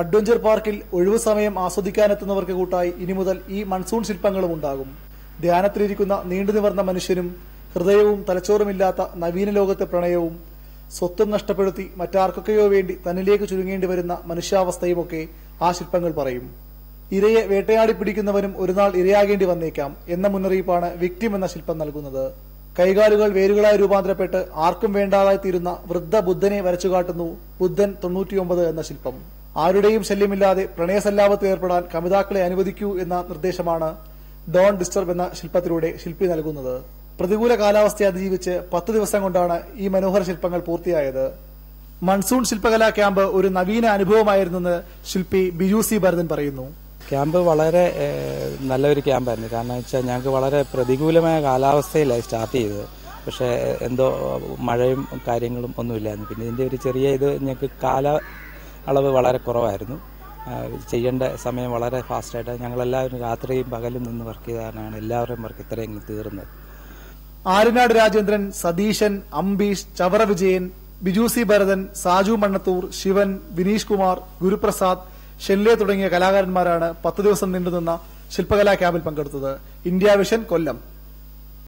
Adventure പാർക്കിൽ ഒഴിവു സമയം ആസ്വദിക്കാനെത്തുന്നവർക്ക് കൂട്ടായി ഇനി മുതൽ ഈ മൺസൂൺ ശില്പങ്ങളും ഉണ്ടാകും. ധ്യാനത്തിലിരിക്കുന്ന നീണ്ടു നിവർന്ന മനുഷ്യനും ഹൃദയവും തലച്ചോറുമില്ലാത്ത നവീന ലോകത്തെ പ്രണയവും സ്വത്തും നഷ്ടപ്പെടുത്തി മറ്റാർക്കൊക്കെയോ വേണ്ടി തന്നിലേക്ക് ചുരുങ്ങേണ്ടി വരുന്ന മനുഷ്യാവസ്ഥയുമൊക്കെ ആ ശില്പങ്ങൾ പറയും. ഇരയെ വേട്ടയാടി പിടിക്കുന്നവനും ഒരുനാൾ ഇരയാകേണ്ടി വന്നേക്കാം എന്ന മുന്നറിയിപ്പാണ് വിക്ടിം എന്ന ശില്പം നൽകുന്നത്. കൈകാലുകൾ വേരുകളായി രൂപാന്തരപ്പെട്ട് ആർക്കും വേണ്ടാതായി തീരുന്ന വൃദ്ധ ബുദ്ധനെ വരച്ചു കാട്ടുന്നു ബുദ്ധൻ തൊണ്ണൂറ്റിയൊമ്പത് എന്ന ശില്പം. ആരുടെയും ശല്യമില്ലാതെ പ്രണയസല്ലാപത്തിൽ ഏർപ്പെടാൻ കമിതാക്കളെ അനുവദിക്കൂ എന്ന നിർദ്ദേശമാണ് ഡോൺ ഡിസ്റ്റർബ് എന്ന ശില്പത്തിലൂടെ ശില്പി നൽകുന്നത്. പ്രതികൂല കാലാവസ്ഥയെ അതിജീവിച്ച് പത്ത് ദിവസം കൊണ്ടാണ് ഈ മനോഹര ശില്പങ്ങൾ പൂർത്തിയായത്. മൺസൂൺ ശില്പകലാ ക്യാമ്പ് ഒരു നവീന അനുഭവമായിരുന്നെന്ന് ശില്പി ബിജു സി ഭരതൻ പറയുന്നു. ക്യാമ്പ് വളരെ നല്ലൊരു ക്യാമ്പായിരുന്നു. കാരണം വെച്ചാൽ ഞങ്ങൾക്ക് വളരെ പ്രതികൂലമായ കാലാവസ്ഥയിലായി സ്റ്റാർട്ട് ചെയ്തത്. പക്ഷേ എന്തോ മഴയും കാര്യങ്ങളും ഒന്നുമില്ലായിരുന്നു. പിന്നെ ഇതിന്റെ ഒരു ചെറിയ ഇത് ഞങ്ങൾക്ക് കാല അളവ് വളരെ കുറവായിരുന്നു. ചെയ്യേണ്ട സമയം വളരെ ഫാസ്റ്റായിട്ട് ഞങ്ങളെല്ലാവരും രാത്രിയും പകലും നിന്ന് വർക്ക് ചെയ്താണ് എല്ലാവരുടെയും വർക്ക് ഇത്രയും തീർന്നത്. ആര്യനാട് രാജേന്ദ്രൻ സതീശൻ അംബീഷ് ചവറ വിജയൻ ബിജു സി ഭരതൻ സാജു മണ്ണത്തൂർ ശിവൻ വിനീഷ് കുമാർ ഗുരുപ്രസാദ് ഷെല്ലെ തുടങ്ങിയ കലാകാരന്മാരാണ് പത്ത് ദിവസം നീണ്ടുനിന്ന ശില്പകലാ ക്യാമ്പിൽ പങ്കെടുത്തത്. India vision Kollam.